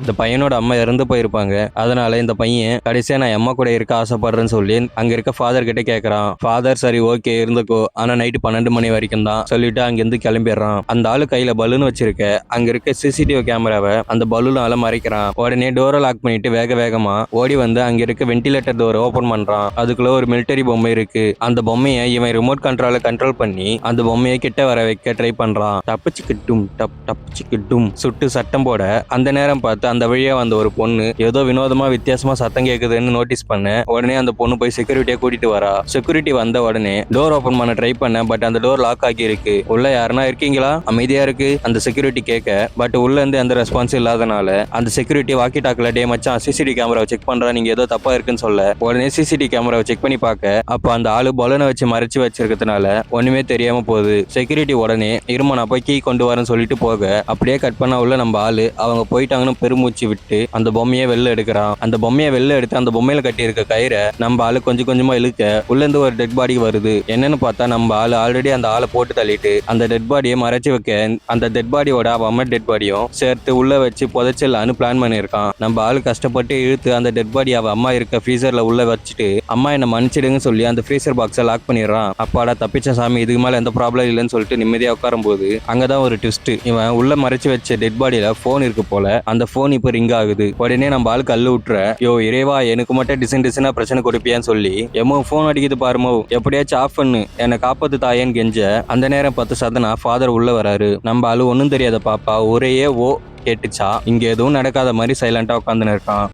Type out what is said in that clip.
இந்த பையனோட அம்மா இறந்து போயிருப்பாங்க. அதனால இந்த பையன் கடைசியா நான் அம்மா கூட இருக்க ஆசைப்படுறேன்னு சொல்லி அங்க இருக்க ஃபாதர் கிட்ட கேக்குறான். ஃபாதர் சரி ஓகே இருந்துக்கோ. ஆனா நைட்டு பன்னெண்டு மணி வரைக்கும் தான். சொல்லிட்டு அங்கிருந்து கிளம்பிடுறான். அந்த ஆளு கையில பலூன் வச்சிருக்க. அங்க இருக்க சிசிடிவி கேமராவை அந்த பலூனால மறைக்கிறான். உடனே டோரை லாக் பண்ணிட்டு வேக வேகமா ஓடி வந்து அங்க இருக்க வென்டிலேட்டர் டோரை ஓபன் பண்றான். அதுக்குள்ள ஒரு மிலிட்டரி பொம்மை இருக்கு. அந்த பொம்மையை இவன் ரிமோட் கண்ட்ரோல கண்ட்ரோல் பண்ணி அந்த பொம்மையை கிட்ட வர வைக்க ட்ரை பண்றான். தப்பிச்சுக்கிட்டும் டப் தப்பிச்சுக்கிட்டும். சுட்டு சட்டம் போட அந்த நேரம் பார்த்து அந்த வழியா வந்த ஒரு பொண்ணு ஏதோ வினோதமா வித்தியாசமா சத்தம் கேக்குதுன்னு நோட்டீஸ் பண்ண. உடனே அந்த பொண்ணு போய் செக்யூரிட்டியை கூட்டிட்டு வரா. செக்யூரிட்டி வந்த உடனே டோர் ஓபன் பண்ண ட்ரை பண்ண பட் அந்த டோர் லாக் ஆகி இருக்கு உள்ள யாருன்னா இருக்கீங்களா? அமைதியா இருக்கு. அந்த செக்யூரிட்டி கேட்க பட் உள்ள இருந்து எந்த ரெஸ்பான்ஸ் இல்லாதனால அந்த செக்யூரிட்டி வாக்கி டாக்ல டே மச்சான் சிசிடி கேமராவை செக் பண்றா நீங்க ஏதோ தப்பா இருக்குன்னு சொல்ல. உடனே சிசிடி கேமராவை செக் பண்ணி பார்க்க அப்போ அந்த ஆளு பலனை வச்சு மறைச்சு வச்சிருக்கிறதுனால ஒண்ணுமே தெரியாம போகுது. செக்யூரிட்டி உடனே இருமா நான் போய் கீ கொண்டு வரேன்னு சொல்லிட்டு போக. அப்படியே கட் பண்ண உள்ள நம்ம ஆளு அவங்க போயிட்டாங்கன்னு பெருமூச்சு விட்டு அந்த பொம்மையை வெளில எடுக்கிறான். அந்த பொம்மையை வெளில எடுத்து அந்த பொம்மையில கட்டி இருக்க கயிறை நம்ம ஆளு கொஞ்சம் கொஞ்சமா இழுக்க உள்ள இருந்து ஒரு டெட் பாடி வருது. என்னன்னு பார்த்தா நம்ம ஆளு ஆல்ரெடி அந்த ஆளை போட்டு தள்ளிட்டு அந்த டெட் பாடியை மறைச்சு வைக்க அந்த டெட் பாடியோட அவன் டெட் பாடியும் சேர்த்து உள்ள வச்சு புதைச்சிடலான்னு பிளான் பண்ணியிருக்கான். நம்ம ஆளு கஷ்டப்பட்டு இழுத்து அந்த டெட் பாடி அவ அம்மா இருக்க ஃப்ரீசர்ல உள்ள வச்சுட்டு அம்மா என்ன மன்னிச்சிடுங்கன்னு சொல்லி அந்த ஃப்ரீசர் பாக்ஸை லாக் பண்ணிடுறான். அப்பாடா தப்பிச்ச சாமி இதுக்கு மேல எந்த ப்ராப்ளம் இல்லைன்னு சொல்லிட்டு நிம்மதியா உட்காரும் போது அங்கதான் ஒரு ட்விஸ்ட் இவன் உள்ள மறைச்சு வச்ச டெட் பாடியில போன் இருக்கு போல அந்த போன் ஃபோன் இப்போ ரிங் ஆகுது. உடனே நம்ம ஆள் கல்லு விட்டுற யோ இறைவா எனக்கு மட்டும் டிசைன் டிசைனா பிரச்சனை கொடுப்பியான்னு சொல்லி எம்மோ ஃபோன் அடிக்குது பாருமோ எப்படியாச்சும் ஆஃப் பண்ணு. என்னை காப்பாத்து தாயேன்னு கெஞ்ச. அந்த நேரம் பத்து சதனா ஃபாதர் உள்ள வராரு. நம்ம ஆளு ஒன்றும் தெரியாத பாப்பா. ஒரே ஓ கேட்டுச்சா. இங்க எதுவும் நடக்காத மாதிரி சைலண்டா உட்காந்துன்னு இருக்கான்.